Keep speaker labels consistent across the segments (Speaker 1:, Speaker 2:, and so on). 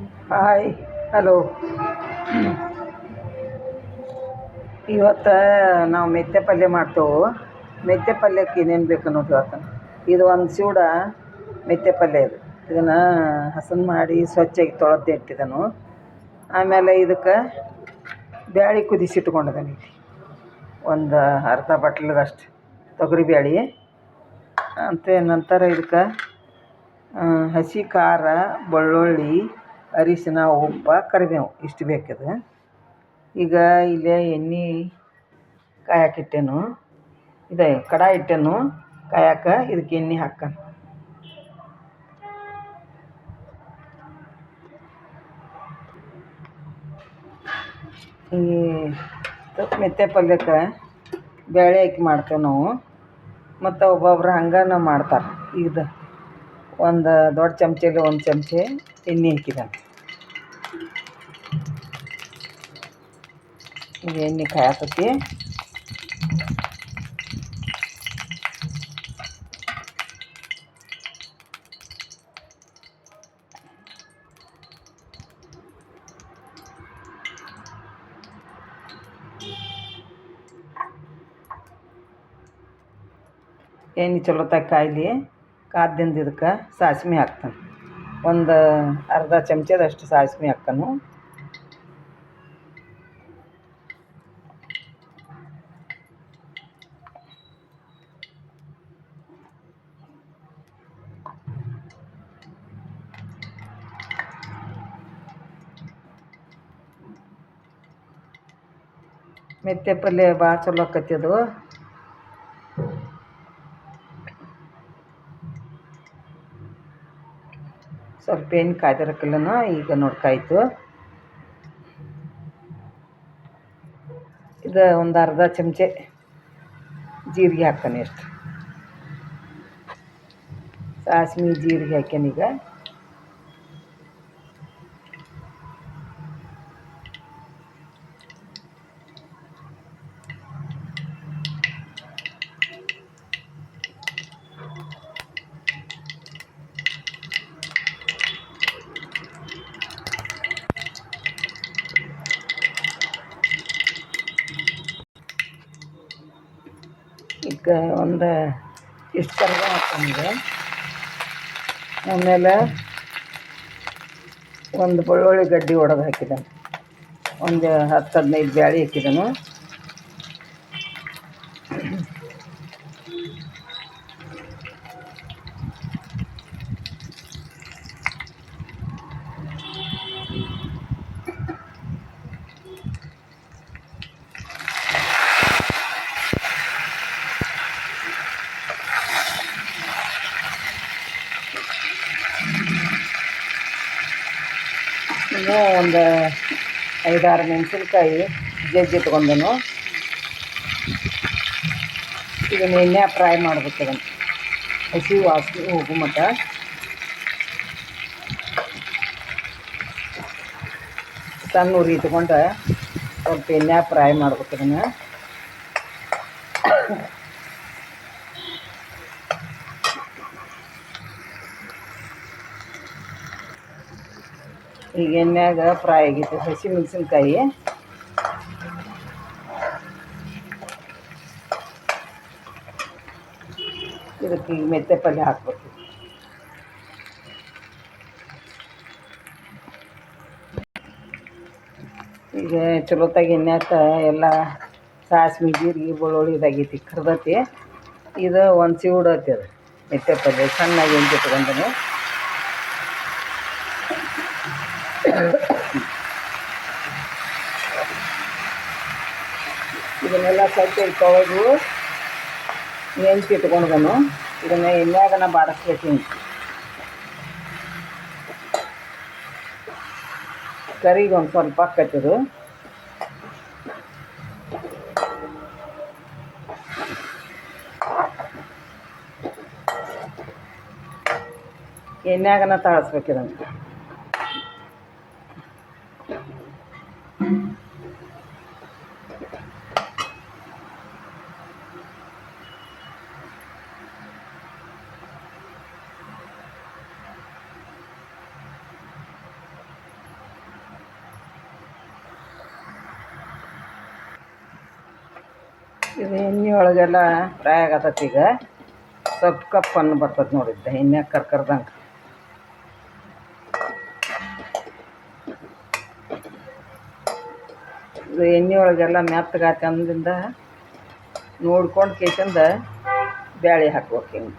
Speaker 1: Hi hello ಇವತ್ತು ನಾವು ಮೆಂತ್ಯ ಪಲ್ಯ ಮಾಡ್ತೇವೆ. ಮೆಂತ್ಯ ಪಲ್ಯಕ್ಕೆ ಏನೇನು ಬೇಕು ನೋಡಿ ಇವತ್ತು? ಇದು ಒಂದು ಸೂಡ ಮೆಂತ್ಯ ಪಲ್ಯ ಇದು. ಇದನ್ನು ಹಸನ್ ಮಾಡಿ ಸ್ವಚ್ಛಾಗಿ ತೊಳೆದು ಇಟ್ಟಿದನು. ಆಮೇಲೆ ಇದಕ್ಕೆ ಬ್ಯಾಳೆ ಕುದಿಸಿಟ್ಕೊಂಡಿದ್ದೀನಿ ಒಂದು ಅರ್ಧ ಬಟ್ಲದಷ್ಟು ತೊಗರಿ ಬ್ಯಾಳಿ. ಅಂತ ನಂತರ ಇದಕ್ಕೆ ಹಸಿ ಖಾರ, ಬೆಳ್ಳುಳ್ಳಿ ಅರಿಶಿನ, ಉಪ್ಪು, ಕರಿಬೇವು ಇಷ್ಟು ಬೇಕಿದೆ. ಈಗ ಇಲ್ಲೇ ಎಣ್ಣೆ ಕಾಯಕ್ಕೆ ಇಟ್ಟೇನು ಇದೆ, ಕಡಾಯಿ ಇಟ್ಟೇನು. ಕಾಯಕ ಇದಕ್ಕೆ ಎಣ್ಣೆ ಹಾಕ ಈ ಮೆಂತ್ಯ ಪಲ್ಯಕ್ಕೆ ಬೇಳೆ ಹಾಕಿ ಮಾಡ್ತೇವೆ ನಾವು. ಮತ್ತು ಒಬ್ಬೊಬ್ರು ನಾವು ಮಾಡ್ತಾರೆ. ಇದು ಒಂದು ದೊಡ್ಡ ಚಮಚೆಲಿ ಒಂದು ಚಮಚೆ. ಎಣ್ಣೆ ಹಾಕಿದ್ದಾನೆ ಈಗ ಎಣ್ಣೆ ಕಾಯತೈತಿ ಎಣ್ಣೆ ಚಲೋತ್ತಾಗಿ ಕಾಯಲಿ ಕಾದ್ದಿಂದ ಇದಕ್ಕೆ ಸಾಸ್ವೆ ಹಾಕ್ತಾನೆ ಒಂದು ಅರ್ಧ ಚಮಚದಷ್ಟು ಸಾಸಿವೆ ಅಕ್ಕನು. ಮೆಂತ್ಯ ಪಲ್ಯ ಭಾಳ ಚಲೋ ಆಕತಿ ಅದು. ಸ್ವಲ್ಪ ಏನು ಕಾಯ್ದಿರಕ್ಕಿಲ್ಲನ ಈಗ ನೋಡ್ಕಾಯ್ತು ಇದು ಒಂದು ಅರ್ಧ ಚಮಚೆ ಜೀರಿಗೆ ಹಾಕ್ತಾನೆ ಎಷ್ಟು ಸಾಸ್ವೆ ಜೀರಿಗೆ ಹಾಕ್ಯಾನೀಗ ಈಗ ಒಂದು ಇಷ್ಟು ಕರ್ಗ ಹಾಕೊಂಡು ಆಮೇಲೆ ಒಂದು ಬೆಳ್ಳುಳ್ಳಿ ಗಡ್ಡೆ ಒಡೆದು ಹಾಕಿದ್ದಾನೆ. ಒಂದು ಹತ್ತು ಹದಿನೈದು ಬ್ಯಾಳಿ ಹಾಕಿದನು ಇನ್ನು ಒಂದು ಐದಾರು ಮೆಣಸಿನ್ಕಾಯಿ ಜಜ್ಜಿ ಇಟ್ಕೊಂಡನು ಇದನ್ನು ಎಣ್ಣೆ ಫ್ರೈ ಮಾಡ್ಬೇಕು ಅದನ್ನು ಹಸಿ ವಾಸನೆ ಹೋಗು ಮಟ್ಟ. ಸಣ್ಣ ಉರಿ ಇಟ್ಕೊಂಡು ಸ್ವಲ್ಪ ಎಣ್ಣೆ ಫ್ರೈ ಮಾಡ್ಬೇಕು ಇದನ್ನು. ಈಗ ಎಣ್ಣೆಯಾಗ ಫ್ರೈ ಆಗೈತೆ ಹಸಿ ಮೆಣಸಿನ್ಕಾಯಿ. ಇದಕ್ಕೆ ಈಗ ಮೆಂತ್ಯ ಪಲ್ಯ ಹಾಕ್ಬೇಕು. ಈಗ ಚಲೋತ್ತಾಗಿ ಎಣ್ಣೆಕ ಎಲ್ಲ ಸಾಸ್ವೆ, ಜೀರಿಗೆ, ಬೆಳ್ಳುಳ್ಳಿ ಇದಾಗೈತಿ, ಕರ್ದತಿ. ಇದು ಒಂದು ಸಿವುಡತಿ ಅದು ಮೆಂತ್ಯ ಪಲ್ಯ. ಸಣ್ಣಾಗಿ ಹೆಂಗೆ ಇಟ್ಕೊಂಡನು ಇದನ್ನೆಲ್ಲ ಸ್ವಚ್ಛ ತೊಳೆದು ನೆಂಚಿ ಇದನ್ನ ಎಣ್ಣೆಯಾಗನ ಬಾಡಿಸ್ಬೇಕು ಕರಿಗೆ ಒಂದು ಸ್ವಲ್ಪ ಹಾಕತ್ತಿದು. ಎಣ್ಣೆಗನ ತಾಳಿಸ್ಬೇಕು ಇದನ್ನು ಇದು ಎಣ್ಣೆ ಒಳಗೆಲ್ಲ ಫ್ರೈ ಆಗತ್ತೈತಿ ಈಗ. ಸ್ವಲ್ಪ ಕಪ್ ಅನ್ನು ಬರ್ತದೆ ನೋಡಿ ಎಣ್ಣೆ ಕರ್ಕರ್ದಂಗೆ. ಇದು ಎಣ್ಣೆ ಒಳಗೆಲ್ಲ ಮೆತ್ತಗಾತಿ ಅಂದಿಂದ ನೋಡ್ಕೊಂಡು ಕೇಸಿಂದ ಬ್ಯಾಳಿ ಹಾಕ್ಬೇಕು ಹಿಂಗೆ.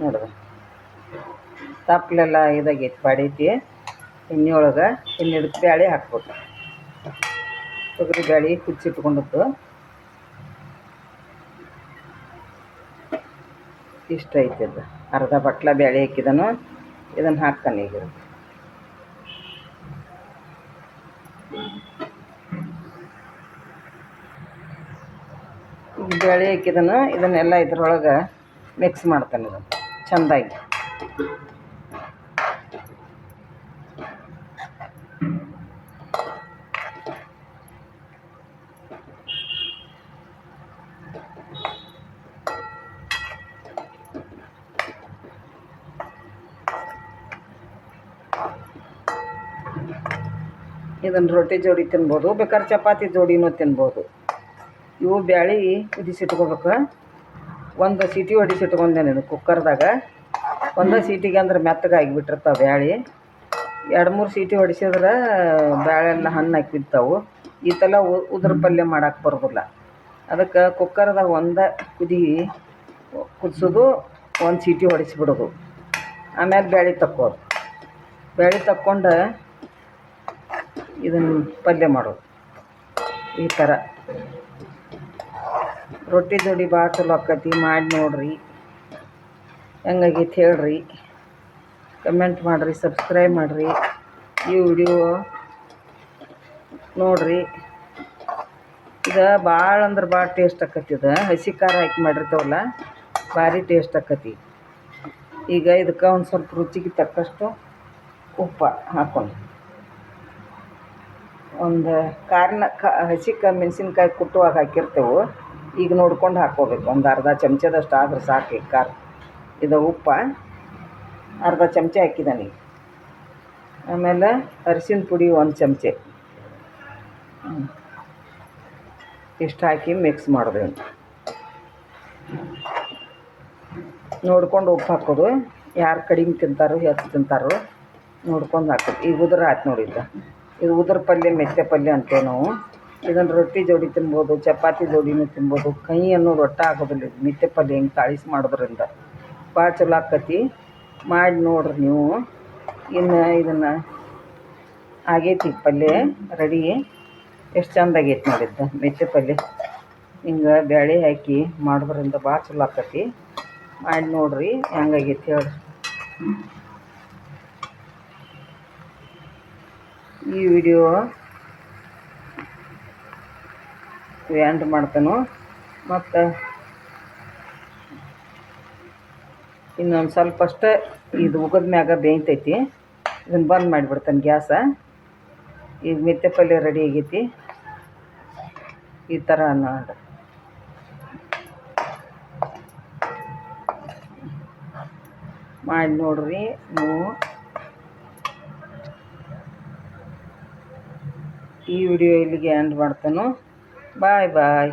Speaker 1: ನೋಡ್ರಿ. ತಪ್ಪಲೆಲ್ಲ ಇದಾಗೈತಿ ಬಾಡೈತಿ ಎಣ್ಣೆ ಒಳಗೆ ಎಣ್ಣೆ ಬ್ಯಾಳಿ ಹಾಕ್ಬೇಕು. ತೊಗರಿ ಬ್ಯಾಳಿ ಕುಚ್ಚಿಟ್ಕೊಂಡದ್ದು. ಇಷ್ಟ ಐತಿ ಇದು ಅರ್ಧ ಬಟ್ಲ ಬೇಳೆ ಹಾಕಿದನು, ಇದನ್ನು ಹಾಕ್ತಾನೆ ಈಗ. ಬ್ಯಾಳೆ ಹಾಕಿದನು, ಇದನ್ನೆಲ್ಲ ಇದ್ರೊಳಗೆ ಮಿಕ್ಸ್ ಮಾಡ್ತಾನೆ ಇದನ್ನು, ಚೆಂದಾಗಿ. ಇದನ್ನು ರೊಟ್ಟಿ ಜೋಡಿ ತಿನ್ಬೋದು ಬೇಕಾದ್ರೆ ಚಪಾತಿ ಜೋಡಿನೂ ತಿನ್ಬೋದು. ಇವು ಬ್ಯಾಳೆ ಕುದಿಸಿಟ್ಕೋಬೇಕು ಒಂದು ಸೀಟಿ ಹೊಡಿಸಿಟ್ಕೊಂಡೇನೆ ಕುಕ್ಕರ್ದಾಗ. ಒಂದು ಸೀಟಿಗೆ ಅಂದ್ರೆ ಮೆತ್ತಗೆ ಆಗಿಬಿಟ್ಟಿರ್ತಾವೆ ಬ್ಯಾಳೆ. ಎರಡು ಮೂರು ಸೀಟಿ ಹೊಡಿಸಿದ್ರೆ ಬ್ಯಾಳೆಲ್ಲ ಹಣ್ಣು ಬಿಡ್ತಾವು ಈ ಥರ ಉದ್ರ ಪಲ್ಯ ಮಾಡಕ್ಕೆ ಬರೋದಿಲ್ಲ. ಅದಕ್ಕೆ ಕುಕ್ಕರ್ದಾಗ ಒಂದು ಕುದಿ ಕುದಿಸೋದು ಒಂದು ಸೀಟಿ ಹೊಡಿಸಿಬಿಡೋದು. ಆಮೇಲೆ ಬ್ಯಾಳೆ ತಕ್ಕೋದು. ಬ್ಯಾಳಿ ತಕ್ಕೊಂಡು ಇದನ್ನು ಪಲ್ಯ ಮಾಡೋದು. ಈ ಥರ ರೊಟ್ಟಿ ಜೋಡಿ ಭಾಳ ಚಲೋ ಆಕ್ಕತಿ ಮಾಡಿ ನೋಡ್ರಿ. ಹೆಂಗಾಗೈತಿ ಹೇಳ್ರಿ. ಕಮೆಂಟ್ ಮಾಡಿರಿ ಸಬ್ಸ್ಕ್ರೈಬ್ ಮಾಡಿರಿ. ಈ ವಿಡಿಯೋ ನೋಡಿರಿ. ಇದು ಭಾಳ ಅಂದ್ರೆ ಭಾಳ ಟೇಸ್ಟ್ ಆಕತಿ ಇದು ಹಸಿ ಖಾರ ಹಾಕಿ ಮಾಡಿರ್ತಾವಲ್ಲ, ಭಾರಿ ಟೇಸ್ಟ್ ಆಕತಿ. ಈಗ ಇದಕ್ಕೆ ಒಂದು ಸ್ವಲ್ಪ ರುಚಿಗೆ ತಕ್ಕಷ್ಟು ಉಪ್ಪು ಹಾಕೊಂಡು ಒಂದು ಕಾರ್ನ ಕ ಹಸಿ ಕ ಮೆಣಸಿನ್ಕಾಯಿ ಕುಟ್ಟುವಾಗ ಹಾಕಿರ್ತೇವೆ. ಈಗ ನೋಡ್ಕೊಂಡು ಹಾಕ್ಕೋಬೇಕು. ಒಂದು ಅರ್ಧ ಚಮಚದಷ್ಟು ಆದ್ರೆ ಸಾಕು ಈ ಖಾರ. ಇದು ಉಪ್ಪು. ಅರ್ಧ ಚಮಚ ಹಾಕಿದ್ದಾನೆ. ಆಮೇಲೆ ಅರಿಶಿನ ಪುಡಿ ಒಂದು ಚಮಚೆ. ಇಷ್ಟು ಹಾಕಿ ಮಿಕ್ಸ್ ಮಾಡೋದು. ನೋಡ್ಕೊಂಡು ಉಪ್ಪು ಹಾಕೋದು. ಯಾರು ಕಡಿಮೆ ತಿಂತಾರೋ, ಹೆಚ್ಚು ತಿಂತಾರೋ ನೋಡ್ಕೊಂಡು ಹಾಕೋದು. ಈಗ ಉದ್ರ ಆಯ್ತು ನೋಡಿದ್ದ ಇದು ಉದ್ರ ಪಲ್ಯ ಮೆಂತ್ಯ ಪಲ್ಯ ಅಂತೇವೆ ನಾವು ಇದನ್ನು ರೊಟ್ಟಿ ಜೋಡಿ ತಿನ್ಬೋದು, ಚಪಾತಿ ಜೋಡಿನೂ ತಿನ್ಬೋದು. ಕಹಿ ಅನ್ನೋದು ಒಟ್ಟ ಆಗೋದಿಲ್ಲ. ಇದು ಮೆಂತ್ಯ ಪಲ್ಯ ಹಿಂಗೆ ತಾಳಿಸಿ ಮಾಡೋದ್ರಿಂದ. ಭಾಳ ಚಲೋ ಆಕ್ಕತಿ ಮಾಡಿ ನೋಡ್ರಿ ನೀವು. ಇನ್ನು ಇದನ್ನು ಆಗೈತಿ ಪಲ್ಯ, ರೆಡಿ. ಎಷ್ಟು ಚಂದ ಆಗೈತಿ ನೋಡಿದ್ದು ಮೆಂತ್ಯ ಪಲ್ಯ. ಹಿಂಗೆ ಬ್ಯಾಳೆ ಹಾಕಿ ಮಾಡೋದ್ರಿಂದ ಭಾಳ ಚಲೋ ಆಕ್ಕತಿ ಮಾಡಿ ನೋಡ್ರಿ ಹೆಂಗಾಗೈತಿ ಹೇಳ್ರಿ. ಈ ವಿಡಿಯೋ ಎಂಡ್ ಮಾಡ್ತಾನು. ಮತ್ತು ಇನ್ನೊಂದು ಸ್ವಲ್ಪ ಅಷ್ಟೇ ಇದು ಉಗದ ಮ್ಯಾಗ ಬೇಯ್ತೈತಿ. ಇದನ್ನು ಬಂದ್ ಮಾಡಿಬಿಡ್ತಾನೆ ಗ್ಯಾಸ. ಈಗ ಮೆತ್ತೆ ಪಲ್ಯ ರೆಡಿ ಆಗೈತಿ. ಈ ಥರ ನೋಡಿ ಮಾಡಿ ನೋಡ್ರಿ ನೀವು ಈ ವಿಡಿಯೋ ಇಲ್ಲಿಗೆ ಎಂಡ್ ಮಾಡ್ತಾನು. ಬಾಯ್ ಬಾಯ್